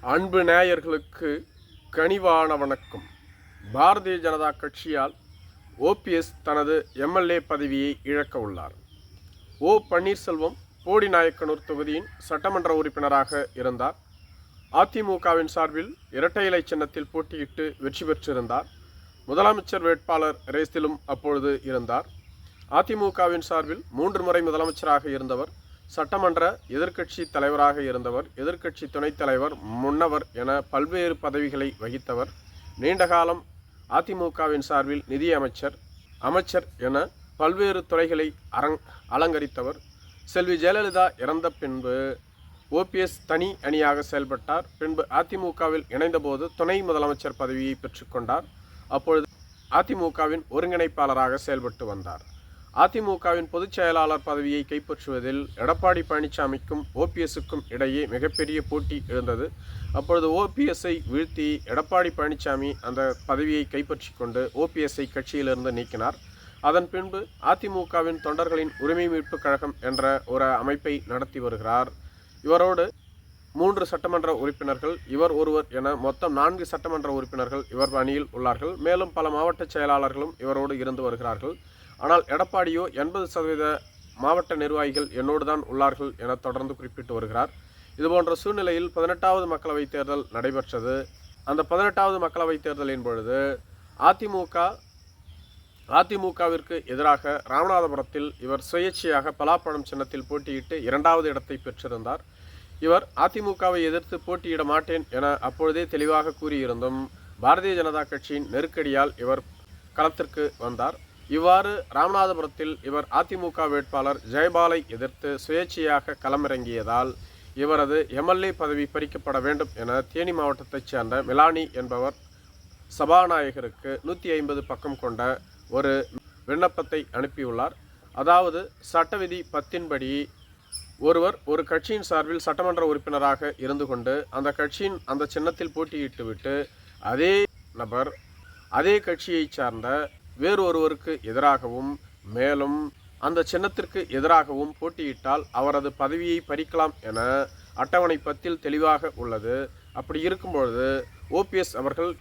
அன்பு நேயர்களுக்கு கனிவான வணக்கம். பாரதிய ஜனதா கட்சியால் ஓபிஎஸ் தனது எம்எல்ஏ பதவியை இழக்க உள்ளார். ஓ பன்னீர்செல்வம் போடிநாயக்கனூர் தொகுதியின் சட்டமன்ற உறுப்பினராக இருந்தார். அதிமுகவின் சார்பில் இரட்டை இலை சின்னத்தில் போட்டியிட்டு வெற்றி பெற்றிருந்தார். முதலமைச்சர் வேட்பாளர் ரேஸிலும் அப்பொழுது இருந்தார். அதிமுகவின் சார்பில் மூன்று முறை முதலமைச்சராக இருந்தவர் சட்டமன்ற எதிர்க்கட்சி தலைவராக இருந்தவர் எதிர்க்கட்சி துணைத் தலைவர் முன்னவர் என பல்வேறு பதவிகளை வகித்தவர் நீண்டகாலம் அதிமுகவின் சார்பில் நிதியமைச்சர் அமைச்சர் என பல்வேறு துறைகளை அரங் அலங்கரித்தவர். செல்வி ஜெயலலிதா இறந்த பின்பு ஓபிஎஸ் தனி அணியாக செயல்பட்டார். பின்பு அதிமுகவில் இணைந்தபோது துணை முதலமைச்சர் பதவியை பெற்றுக்கொண்டார் அப்பொழுது அதிமுகவின் ஒருங்கிணைப்பாளராக செயல்பட்டு வந்தார். அதிமுகவின் பொதுச் செயலாளர் பதவியை கைப்பற்றுவதில் எடப்பாடி பழனிசாமிக்கும் ஓபிஎஸ்ஸுக்கும் இடையே மிகப்பெரிய போட்டி எழுந்தது அப்பொழுது ஓபிஎஸ்ஐ வீழ்த்தி எடப்பாடி பழனிசாமி அந்த பதவியை கைப்பற்றி கொண்டு ஓபிஎஸ்ஐ கட்சியிலிருந்து நீக்கினார். அதன் பின்பு அதிமுகவின் தொண்டர்களின் உரிமை மீட்புக் கழகம் என்ற ஒரு அமைப்பை நடத்தி வருகிறார். இவரோடு மூன்று சட்டமன்ற உறுப்பினர்கள் இவர் ஒருவர் என மொத்தம் நான்கு சட்டமன்ற உறுப்பினர்கள் இவர் அணியில் உள்ளார்கள். மேலும் பல மாவட்ட செயலாளர்களும் இவரோடு இருந்து வருகிறார்கள். ஆனால் எடப்பாடியோ எண்பது சதவீத மாவட்ட நிர்வாகிகள் என்னோடு தான் உள்ளார்கள் என தொடர்ந்து குறிப்பிட்டு வருகிறார். இதுபோன்ற சூழ்நிலையில் பதினெட்டாவது மக்களவைத் தேர்தல் நடைபெற்றது. அந்த பதினெட்டாவது மக்களவைத் தேர்தலின் பொழுது அதிமுக அதிமுகவிற்கு எதிராக ராமநாதபுரத்தில் இவர் சுயேட்சையாக பலாப்பழம் சின்னத்தில் போட்டியிட்டு இரண்டாவது இடத்தை பெற்றிருந்தார். இவர் அதிமுகவை எதிர்த்து போட்டியிட மாட்டேன் என அப்பொழுதே தெளிவாக கூறியிருந்தும் பாரதிய ஜனதா கட்சியின் நெருக்கடியால் இவர் களத்திற்கு வந்தார். இவ்வாறு ராமநாதபுரத்தில் இவர் அதிமுக வேட்பாளர் ஜெயபாலை எதிர்த்து சுயேட்சையாக களமிறங்கியதால் இவரது எம்எல்ஏ பதவி பறிக்கப்பட வேண்டும் என தேனி மாவட்டத்தைச் சேர்ந்த மிலானி என்பவர் சபாநாயகருக்கு நூற்றி ஐம்பது பக்கம் கொண்ட ஒரு விண்ணப்பத்தை அனுப்பியுள்ளார். அதாவது சட்டவிதி பத்தின்படி ஒருவர் ஒரு கட்சியின் சார்பில் சட்டமன்ற உறுப்பினராக இருந்து கொண்டு அந்த கட்சியின் அந்த சின்னத்தில் போட்டியிட்டுவிட்டு அதே நபர் அதே கட்சியைச் சார்ந்த வேறு ஒருவருக்கு எதிராகவும் மேலும் அந்த சின்னத்திற்கு எதிராகவும் போட்டியிட்டால் அவரது பதவியை பறிக்கலாம் என அட்டவணை பத்தில் தெளிவாக உள்ளது. அப்படி இருக்கும்பொழுது ஓபிஎஸ் அவர்கள்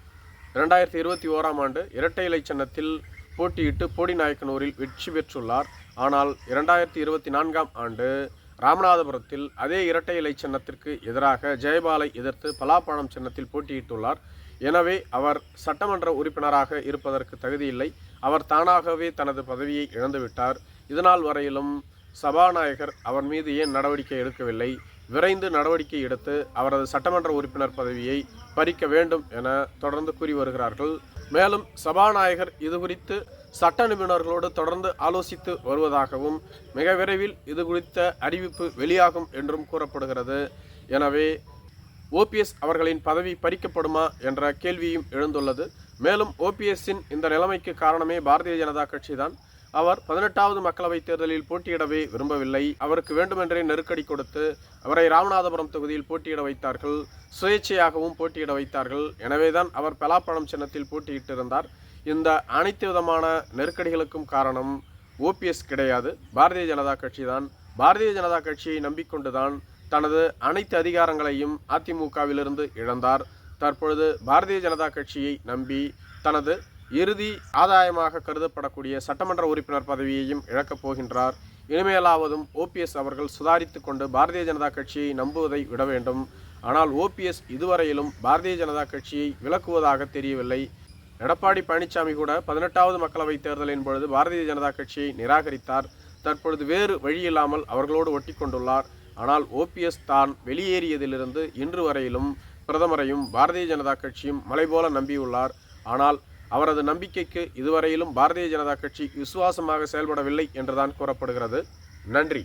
இரண்டாயிரத்தி இருபத்தி ஓராம் ஆண்டு இரட்டை இலை சின்னத்தில் போட்டியிட்டு போடிநாயக்கனூரில் வெற்றி பெற்றுள்ளார். ஆனால் இரண்டாயிரத்தி இருபத்தி நான்காம் ஆண்டு ராமநாதபுரத்தில் அதே இரட்டை இலை சின்னத்திற்கு எதிராக ஜெயபாலை எதிர்த்து பலாப்பழம் சின்னத்தில் போட்டியிட்டுள்ளார். எனவே அவர் சட்டமன்ற உறுப்பினராக இருப்பதற்கு தகுதியில்லை. அவர் தானாகவே தனது பதவியை இழந்துவிட்டார் இதனால் வரையிலும் சபாநாயகர் அவர் மீது ஏன் நடவடிக்கை எடுக்கவில்லை? விரைந்து நடவடிக்கை எடுத்து அவரது சட்டமன்ற உறுப்பினர் பதவியை பறிக்க வேண்டும் என தொடர்ந்து கூறி வருகிறார்கள். மேலும் சபாநாயகர் இது குறித்து சட்ட நிபுணர்களோடு தொடர்ந்து ஆலோசித்து வருவதாகவும் மிக விரைவில் இது குறித்த அறிவிப்பு வெளியாகும் என்றும் கூறப்படுகிறது. எனவே ஓபிஎஸ் அவர்களின் பதவி பறிக்கப்படுமா என்ற கேள்வியும் எழுந்துள்ளது. மேலும் ஓபிஎஸ்ஸின் இந்த நிலைமைக்கு காரணமே பாரதிய ஜனதா கட்சிதான். அவர் பதினெட்டாவது மக்களவைத் தேர்தலில் போட்டியிடவே விரும்பவில்லை. அவருக்கு வேண்டுமென்றே நெருக்கடி கொடுத்து அவரை ராமநாதபுரம் தொகுதியில் போட்டியிட வைத்தார்கள். சுயேட்சையாகவும் போட்டியிட வைத்தார்கள். எனவேதான் அவர் பலாப்பழம் சின்னத்தில் போட்டியிட்டிருந்தார். இந்த அனைத்து விதமான நெருக்கடிகளுக்கும் காரணம் ஓபிஎஸ் கிடையாது. பாரதிய ஜனதா கட்சி தான் பாரதிய ஜனதா கட்சியை நம்பிக்கொண்டுதான் தனது அனைத்து அதிகாரங்களையும் அதிமுகவிலிருந்து இழந்தார். தற்பொழுது பாரதிய ஜனதா கட்சியை நம்பி தனது இறுதி ஆதாயமாக கருதப்படக்கூடிய சட்டமன்ற உறுப்பினர் பதவியையும் இழக்கப் போகின்றார். இனிமேலாவதும் ஓபிஎஸ் அவர்கள் சுதாரித்து கொண்டு பாரதிய ஜனதா கட்சியை நம்புவதை விட வேண்டும். ஆனால் ஓபிஎஸ் இதுவரையிலும் பாரதிய ஜனதா கட்சியை விலக்குவதாக தெரியவில்லை. எடப்பாடி பழனிசாமி கூட பதினெட்டாவது மக்களவைத் தேர்தலின் பொழுது பாரதிய ஜனதா கட்சியை நிராகரித்தார். தற்பொழுது வேறு வழியில்லாமல் அவர்களோடு ஒட்டி கொண்டுள்ளார் ஆனால் ஓபிஎஸ் தான் வெளியேறியதிலிருந்து இன்று வரையிலும் பிரதமரையும் பாரதிய ஜனதா கட்சியும் மலை போல நம்பியுள்ளார். ஆனால் அவரது நம்பிக்கைக்கு இதுவரையிலும் பாரதிய ஜனதா கட்சி விசுவாசமாக செயல்படவில்லை என்றுதான் கூறப்படுகிறது. நன்றி.